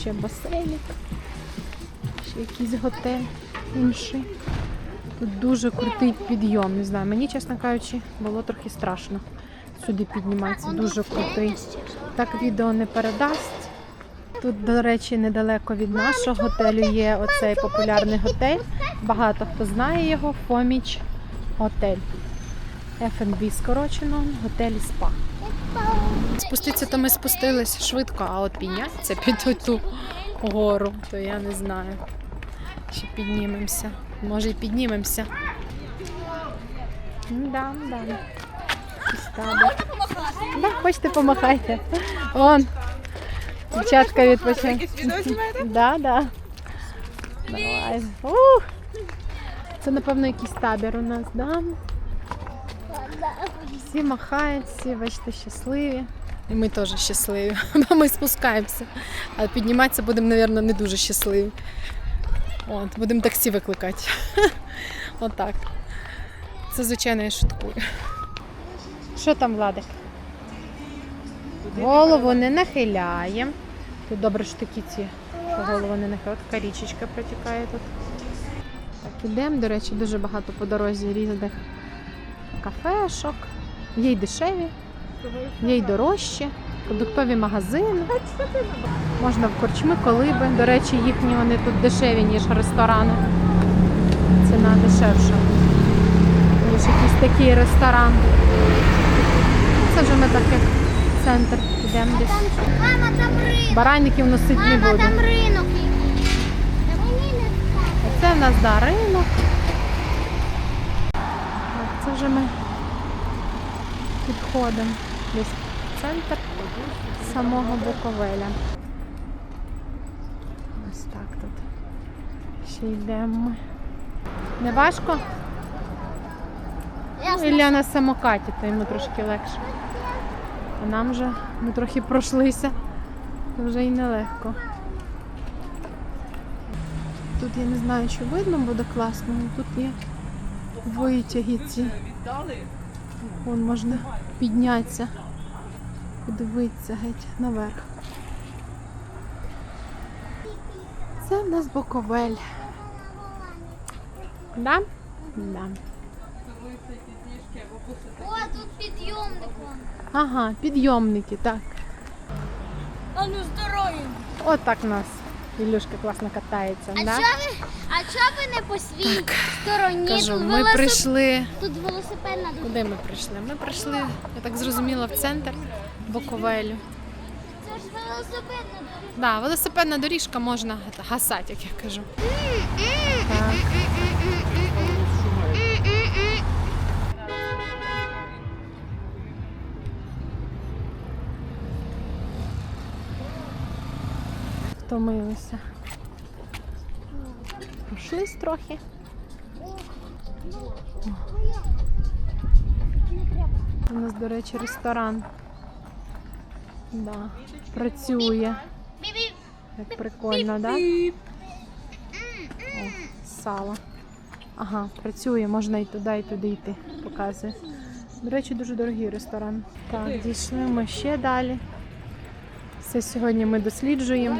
ще басейник, ще якийсь готель інший. Тут дуже крутий підйом. Не знаю, мені, чесно кажучи, було трохи страшно сюди підніматися. Дуже крутий. Так відео не передасть. Тут, до речі, недалеко від нашого готелю є оцей популярний готель. Багато хто знає його. Фоміч готель. F&B скорочено, готель спа. Спуститися то ми спустились швидко, а от піднятися під ту гору, то я не знаю. Чи піднімемося. Може і піднімемося. Ну, Да, да. Да, хочете помахайте. Он. Дівчатка знімаєте? Да, да. Давай. Ух. Це, напевно, якийсь табір у нас, да? Всі махають, всі, бачите, щасливі. І ми теж щасливі, бо ми спускаємося. А підніматися будемо, мабуть, не дуже щасливі. От, будемо таксі викликати. Отак. Це, звичайно, я шуткую. Що там, Владик? Голову не нахиляємо. Тут добре що такі ці, що голову не нахиляють. Така річечка протікає тут. Так, ідемо. До речі, дуже багато по дорозі різних кафешок. Є й дешеві, є й дорожчі, продуктові магазини. Можна в корчми, колиби. До речі, їхні вони тут дешеві, ніж ресторани. Ціна дешевша, ніж якийсь такий ресторан. Це вже ми так як центр йдемо десь. Мама, там ринок. Баранників носити не Мама, там ринок. Це в нас да, ринок. Вже ми підходимо десь в центр самого Буковеля. Ось так тут. Ще йдемо. Не важко? Ну, Ілля на самокаті, то йому трошки легше. А нам вже ми трохи пройшлися, то вже й нелегко. Тут я не знаю, чи видно буде класно, але тут є витяги ці. Вон можна піднятися, подивитися геть наверх. Це в нас Буковель. Да? Да. О, тут підйомник. Ага, підйомники, так. А ну здоров'я. От так у нас Ілюшка класно катається. А да? чого ви, а чого ви не по своїй стороні? Кажу, тут, ми велосип- прийшли. тут велосипедна дорога. Куди ми прийшли? Ми прийшли, я так зрозуміла, в центр Боковелю. Це ж велосипедна доріжка. Да, велосипедна доріжка можна гасати, як я кажу. Так. Втомилися. Пройшлись трохи. У нас, до речі, ресторан. Да, працює. Як прикольно, да? О, сало. Ага, працює, можна і туди, і туди йти. Показує. До речі, дуже дорогий ресторан. Так, дійшли ми ще далі. Все сьогодні ми досліджуємо.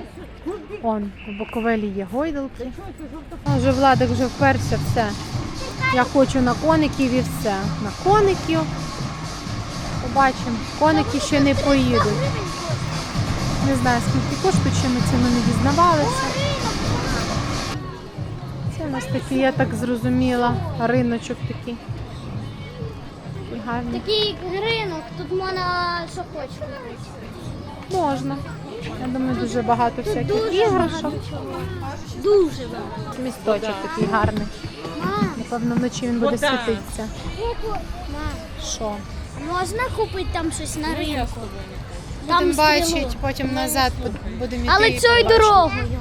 Он, у Буковелі є гойдалки. Вже Владик вже вперся все. Я хочу на коників і все. На коників. Побачимо. Коники ще не поїдуть. Не знаю, скільки коштує, чи ми ціну не дізнавалися. Це у нас такий, я так зрозуміла, риночок такий. Такий гарний. Такий ринок, тут можна що хочеш купити. Можна. Я думаю, дуже багато всяких Дуже іграшок. багато. Дуже багато. Місточок такий гарний. Напевно, вночі він буде світитися. Що? можна купити там щось на ринку? Там Будемо бачити, потім назад будемо йти. Але цією дорогою.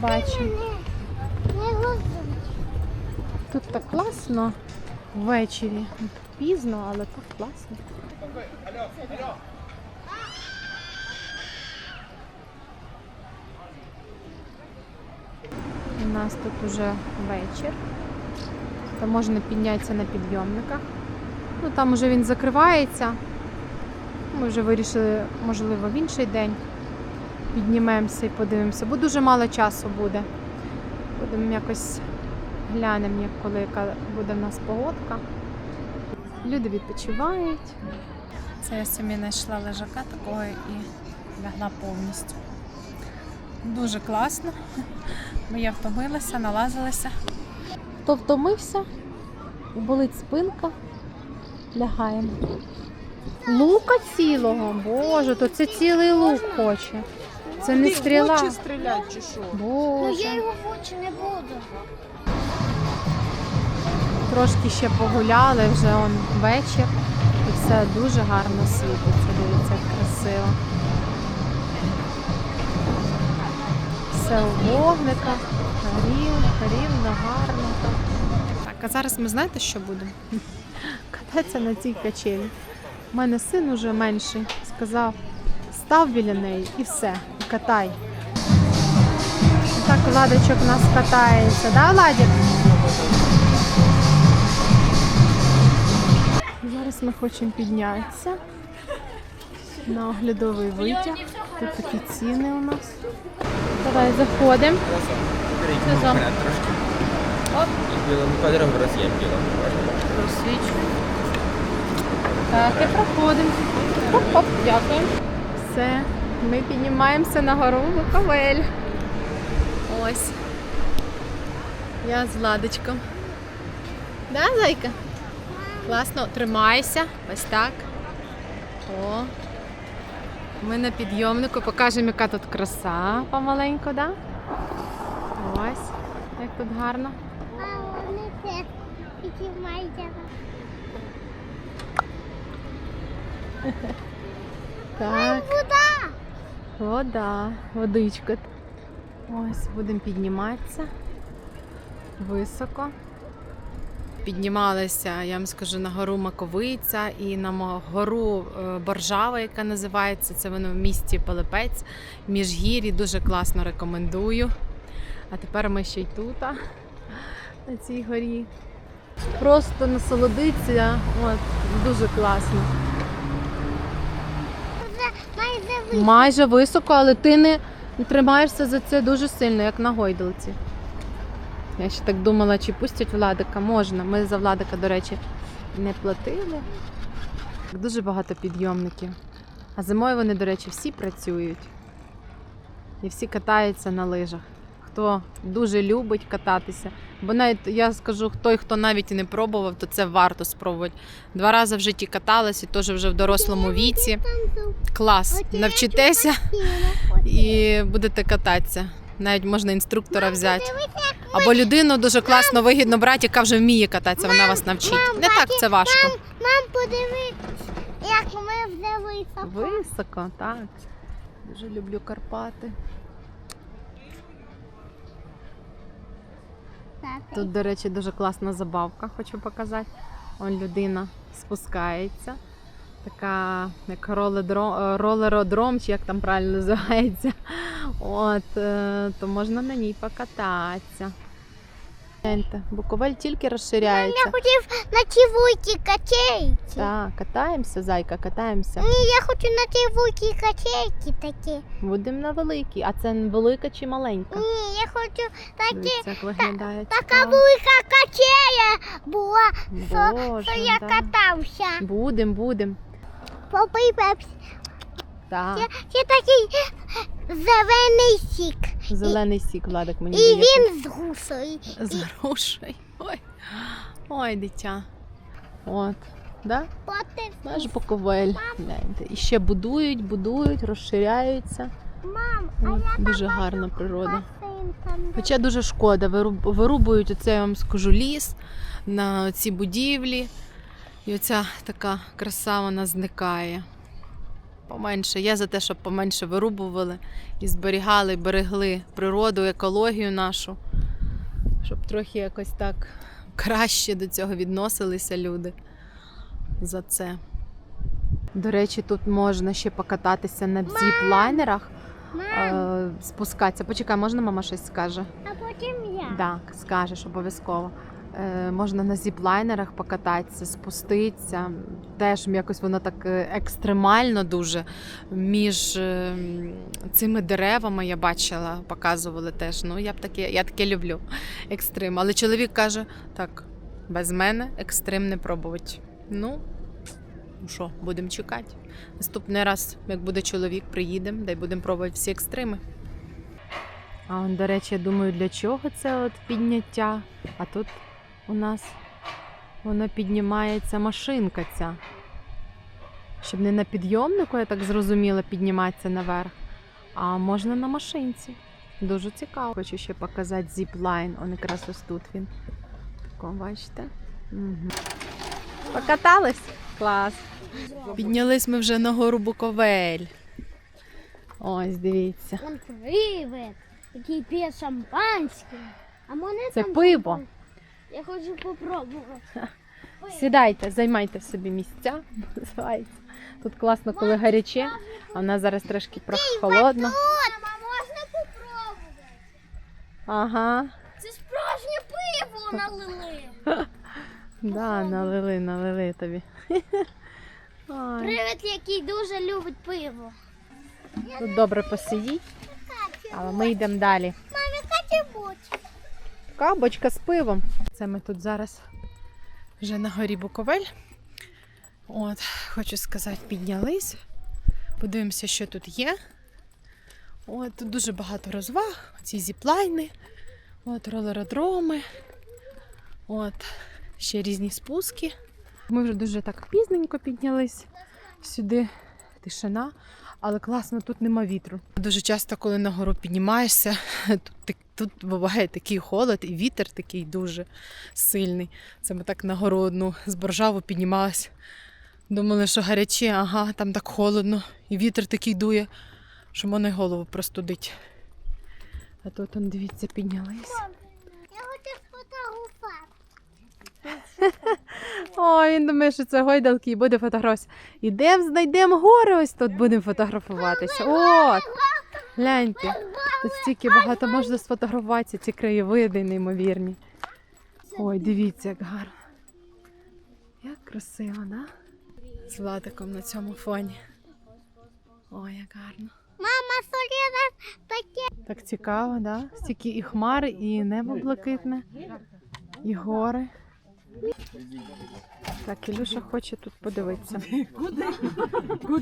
Бачимо. Тут так класно ввечері. Пізно, але так класно. Нас тут уже вечір. То можна піднятися на підйомниках. Ну там уже він закривається. Ми вже вирішили, можливо, в інший день піднімемося і подивимося, бо дуже мало часу буде. Будемо якось глянемо, як коли яка буде в нас погодка. Люди відпочивають. Це я собі знайшла лежака такого і лягла повністю. Дуже класно. Бо я втомилася, налазилася. Хто втомився, болить спинка, лягаємо. Лука цілого, боже, то це цілий лук хоче. Це не стріла. Хоче стріляти чи що? Ну я його в очі не буду. Трошки ще погуляли, вже он вечір. І все дуже гарно світиться, дивіться, як красиво. Все у вогниках, рівно, рівно, гарно. Так, а зараз ми знаєте, що будемо? Кататися на цій качелі. У мене син уже менший сказав, став біля неї і все, і катай. Так Владичок у нас катається, да, Владик? Зараз ми хочемо піднятися на оглядовий витяг. Тут такі ціни у нас. Давай заходимо. Оп. Білим кольором роз'єм білим. Просвічу. Так, і проходимо. Оп-оп, дякую. Все, ми піднімаємося на гору Буковель. Ось. Я з Владочком. Да, зайка? Класно, тримайся. Ось так. О. Ми на підйомнику покажемо, яка тут краса помаленьку, да? Ось. Як тут гарно. Так. Вода. Вода, водичка. Ось будемо підніматися високо. Піднімалися, я вам скажу, на гору Маковиця і на гору е, Боржава, яка називається. Це воно в місті Пилипець, Міжгір'ї. Дуже класно рекомендую. А тепер ми ще й тут, на цій горі. Просто насолодитися. От, дуже класно. Майже. Майже високо, але ти не тримаєшся за це дуже сильно, як на гойдалці. Я ще так думала, чи пустять Владика. Можна. Ми за Владика, до речі, не платили. Дуже багато підйомників. А зимою вони, до речі, всі працюють. І всі катаються на лижах. Хто дуже любить кататися. Бо навіть я скажу, той, хто навіть і не пробував, то це варто спробувати. Два рази в житті каталась, і теж вже в дорослому віці. Клас. Навчитеся і будете кататися. Навіть можна інструктора взяти. Або людину дуже класно, вигідно брати, яка вже вміє кататися, вона вас навчить. Не так це важко. Мам, подивись, як ми вже високо. Високо, так. Дуже люблю Карпати. Тут, до речі, дуже класна забавка, хочу показати. Он людина спускається. Така як ролеродром, чи як там правильно називається. От, е, то можна на ній покататися. Буковель тільки розширяється. Я хотів на ті вуйки качейки. Так, катаємося, зайка, катаємося. Ні, я хочу на ті вуйки качейки такі. Будемо на великій. А це велика чи маленька? Ні, я хочу такі. Дивіться, як виглядає. Така цікаво. велика качея була, що, Боже, що я да. катався. Будем, будем. Попий пепсі. Так, Ще, ще такий зелений сік. зелений сік, Владик, мені І здається. він з гусою. З грушею. Ой. Ой, дитя. От. Да? Потім, Наш Буковель. Гляньте. І ще будують, будують, розширяються. мам, а От, я дуже там гарна бачу природа. басейн. Хоча дуже шкода, вируб- вирубують оце, я вам скажу, ліс на ці будівлі. І оця така краса вона зникає. Поменше. Я за те, щоб поменше вирубували і зберігали, берегли природу, екологію нашу, щоб трохи якось так краще до цього відносилися люди за це. До речі, тут можна ще покататися на зіп-лайнерах, е, спускатися. Почекай, можна мама щось скаже? а потім я. Так, скажеш обов'язково. Е, можна на зіплайнерах покататися, спуститися. Теж якось воно так е, екстремально дуже. Між е, цими деревами я бачила, показували теж. Ну, я б таке, я таке люблю. Екстрим. Але чоловік каже: так, без мене екстрим не пробувати. Ну, ну що, будемо чекати. Наступний раз, як буде чоловік, приїдемо, дай будемо пробувати всі екстрими. А до речі, я думаю, для чого це от підняття? А тут у нас воно піднімається машинка ця. Щоб не на підйомнику, я так зрозуміла, підніматися наверх, а можна на машинці. Дуже цікаво. Хочу ще показати зіплайн. Он якраз ось тут він. Тако, бачите? Угу. Покатались? Клас. Піднялись ми вже на гору Буковель. Ось, дивіться. Вон привид, який п'є шампанське. А мене Це там пиво. Я хочу попробувати. Сідайте, займайте собі місця. Називається. Тут класно, коли гаряче, а в нас зараз трошки прохолодно. Мама, можна попробувати? Ага. Це справжнє пиво налили. Да, налили, налили тобі. Ой, Привид, який дуже любить пиво. тут добре посидіть, але ми йдемо далі. Мамі, хочу бути. Така бочка з пивом. Це ми тут зараз вже на горі Буковель. От, хочу сказати, піднялись. Подивимося, що тут є. От, тут дуже багато розваг, ці зіплайни, от, ролеродроми, от, ще різні спуски. Ми вже дуже так пізненько піднялись сюди. Тишина, але класно, тут нема вітру. Дуже часто, коли на гору піднімаєшся, тут, так- тут буває такий холод і вітер такий дуже сильний. Це ми так на гору одну з боржаву піднімалися. Думали, що гаряче, ага, там так холодно, і вітер такий дує, що мене голову простудить. А тут, он, дивіться, піднялись. Я хочу сфотографувати. Ой, він думає, що це гойдалки і буде фотографуватися. Ідемо, знайдемо гори, ось тут будемо фотографуватися. От! Гляньте, тут стільки багато можна сфотографуватися, ці краєвиди неймовірні. Ой, дивіться, як гарно. Як красиво, да? З Владиком на цьому фоні. Ой, як гарно. Мама, Соліна, таке. Так цікаво, да? Стільки і хмари, і небо блакитне, і гори. Так, Ілюша хоче тут подивитися.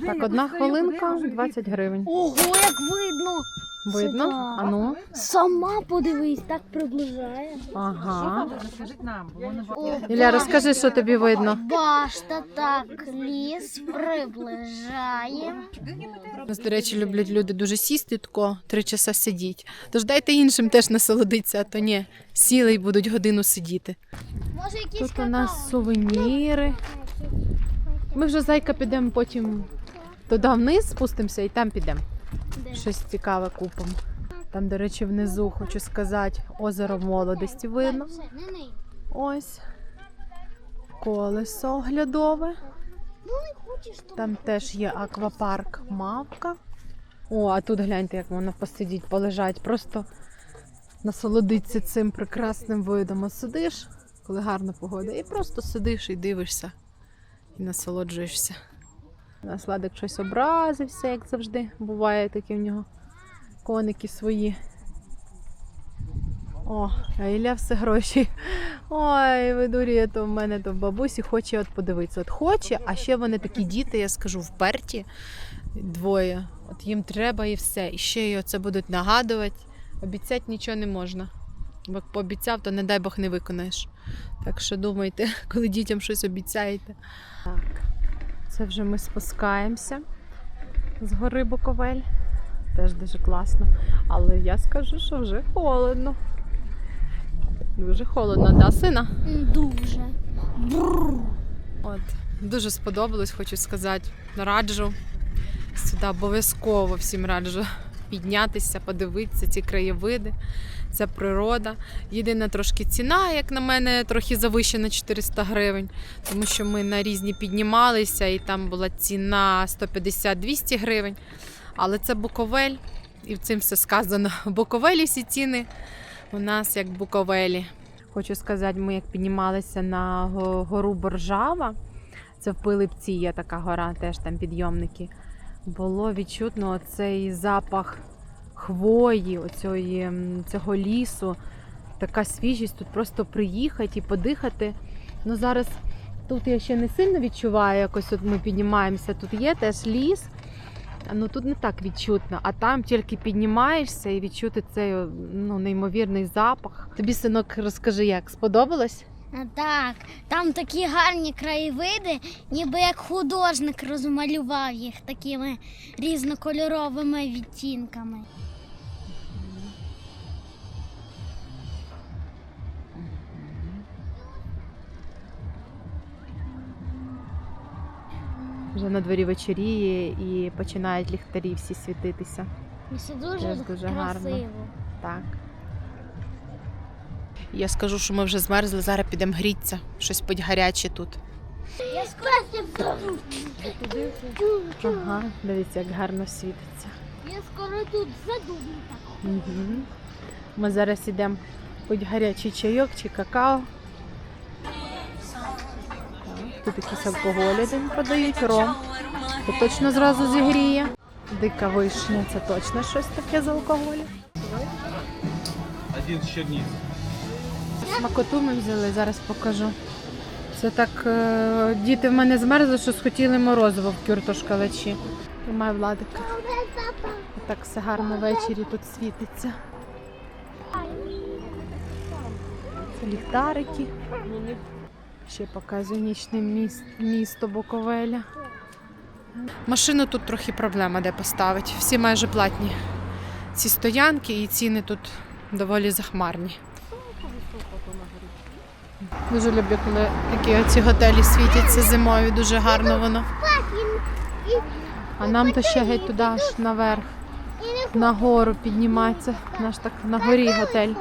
Так, одна хвилинка 20 гривень. Ого, як видно. Видно? А ну? Сама подивись, так приближає. Ага. О, Ілля, розкажи, що тобі видно. Башта так ліс приближає. У нас, до речі, люблять люди дуже сісти тако, три часа сидіть. Тож дайте іншим теж насолодитися, а то ні, сіли і будуть годину сидіти. Може якісь Тут у нас сувеніри. Ми вже зайка підемо потім туди вниз спустимося і там підемо. Щось цікаве купимо. Там, до речі, внизу хочу сказати, озеро молодості видно. Ось. Колесо оглядове. Ну Там теж є аквапарк Мавка. О, а тут гляньте, як можна посидіть, полежать. Просто насолодитися цим прекрасним видом. От сидиш, коли гарна погода, і просто сидиш і дивишся, і насолоджуєшся. Нас Ладик щось образився, як завжди. Буває такі в нього коники свої. О, а Ілля все гроші. Ой, видурює то в мене то в бабусі хоче от подивитися. От хоче, а ще вони такі діти, я скажу, вперті двоє. От їм треба і все. І ще й оце будуть нагадувати. Обіцяти нічого не можна. Як пообіцяв, то не дай Бог не виконаєш. Так що думайте, коли дітям щось обіцяєте. Так, це вже ми спускаємося з гори Буковель. Теж дуже класно. Але я скажу, що вже холодно. Дуже холодно, да, сина? дуже. От, дуже сподобалось, хочу сказати. Раджу сюди обов'язково всім раджу піднятися, подивитися ці краєвиди, ця природа. Єдина трошки ціна, як на мене, трохи завищена 400 гривень, тому що ми на різні піднімалися, і там була ціна 150-200 гривень. Але це Буковель, і цим все сказано. Буковелі всі ціни у нас як Буковелі. Хочу сказати, ми як піднімалися на гору Боржава, це в Пилипці є така гора, теж там підйомники. Було відчутно цей запах хвої, оцьої, м, цього лісу, така свіжість. Тут просто приїхати і подихати. Ну зараз тут я ще не сильно відчуваю, якось от ми піднімаємося. Тут є теж ліс. Ну тут не так відчутно, а там тільки піднімаєшся і відчути цей ну, неймовірний запах. Тобі, синок, розкажи, як сподобалось? А, Так, там такі гарні краєвиди, ніби як художник розмалював їх такими різнокольоровими відтінками. Вже на дворі вечоріє і починають ліхтарі всі світитися. І це дуже, дуже гарно. красиво. Так. Я скажу, що ми вже змерзли, зараз підемо грітися. Щось пить гаряче тут. Я скоро, Ага, дивіться, як гарно світиться. я скоро тут задумаю. Угу. Ми зараз йдемо пить гарячий чайок чи какао. Тут якісь алкоголі один продають, ром. Це точно зразу зігріє. Дика вишня, це точно щось таке з алкоголю. Один с черниц. Смакоту ми взяли, зараз покажу. Це так, е, діти в мене змерзли, що схотіли морозиво в кюртошкалачі. Тримай владик. Так все гарно ввечері тут світиться. Це ліхтарики. Ще показую нічне міс- місто Буковеля. Машину тут трохи проблема, де поставити. Всі майже платні. Ці стоянки і ціни тут доволі захмарні. Дуже люблю, коли такі ці готелі світяться зимою, дуже гарно воно. А нам то ще геть туди аж наверх, на гору підніматися. Наш так на горі готель.